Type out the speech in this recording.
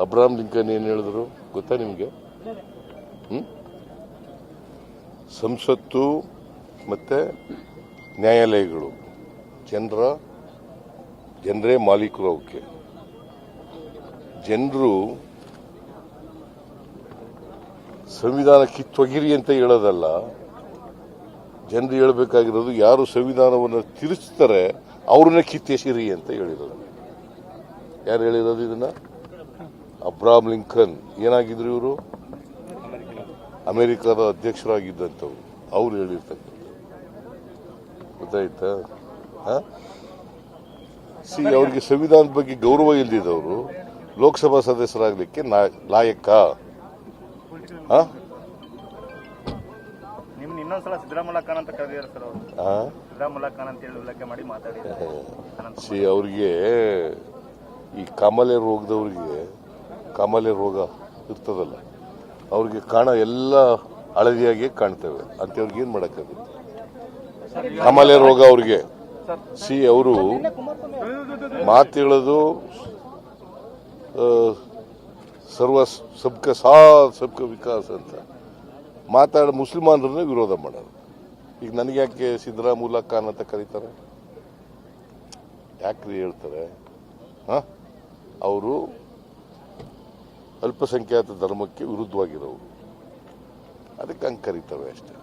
Abraham Lincoln ಏನು ಹೇಳಿದ್ರು ಗೊತ್ತಾ ನಿಮಗೆ? ಹ್ಮ್? ಸಂಸತ್ತು ಮತ್ತೆ ನ್ಯಾಯಾಲಯಗಳು. ಜನರ, ಜನರೇ ಮಾಲೀಕರು ಅವಕ್ಕೆ. ಜನರು ಸಂವಿಧಾನ ಕಿತ್ತೊಗಿರಿ ಅಂತ ಹೇಳೋದಲ್ಲ, ಜನರು ಹೇಳಬೇಕಾಗಿರೋದು ಯಾರು ಸಂವಿಧಾನವನ್ನು ತಿರುಚ್ತಾರೆ, ಅವ್ರನ್ನೇ ಕಿತ್ತೆಸಿರಿ ಅಂತ ಹೇಳಿರೋದು. ಯಾರು ಹೇಳಿರೋದು ಇದನ್ನ? ಅಬ್ರಾಹಂ ಲಿಂಕನ್ ಏನಾಗಿದ್ರು ಇವರು? ಅಮೆರಿಕದ ಅಧ್ಯಕ್ಷರಾಗಿದ್ದಂಥವ್ರು. ಅವ್ರು ಹೇಳಿರ್ತಕ್ಕಂಥ ಗೊತ್ತಾಯ್ತಾ? ಸಿ ಅವ್ರಿಗೆ ಸಂವಿಧಾನದ ಬಗ್ಗೆ ಗೌರವ ಇಲ್ದಿದ್ದವರು ಲೋಕಸಭಾ ಸದಸ್ಯರಾಗಲಿಕ್ಕೆ ಲಾಯಕ ಸಿ ಅವ್ರಿಗೆ ಈ ಕಾಮಾಲೆ ರೋಗದವ್ರಿಗೆ ಕಾಮಾಲೆ ರೋಗ ಇರ್ತದಲ್ಲ, ಅವ್ರಿಗೆ ಕಾಣ ಎಲ್ಲ ಹಳದಿಯಾಗಿ ಕಾಣ್ತೇವೆ. ಅಂತವ್ರಿಗೆ ಏನ್ ಮಾಡಕ್ಕಾಗುತ್ತೆ? ಕಾಮಾಲೆ ರೋಗ ಅವ್ರಿಗೆ. ಸಿ, ಅವರು ಮಾತು ಹೇಳೋದು ಸರ್ವ ಸಬ್ಕ ಸಾ ಸಬ್ಕ ವಿಕಾಸ್ ಅಂತ ಮಾತಾಡ ಮುಸ್ಲಿಮಾನರನ್ನೇ ವಿರೋಧ ಮಾಡೋದು ಈಗ ನನಗೆ ಯಾಕೆ ಸಿದ್ದರಾಮುಲ್ಲಾ ಖಾನ್ ಅಂತ ಕರೀತಾರೆ? ಯಾಕ್ರಿ ಹೇಳ್ತಾರೆ? ಅವರು ಅಲ್ಪಸಂಖ್ಯಾತ ಧರ್ಮಕ್ಕೆ ವಿರುದ್ಧವಾಗಿರೋರು. ಅದಕ್ಕೆ ಹಂಗೆ ಕರೀತವೆ ಅಷ್ಟೇ.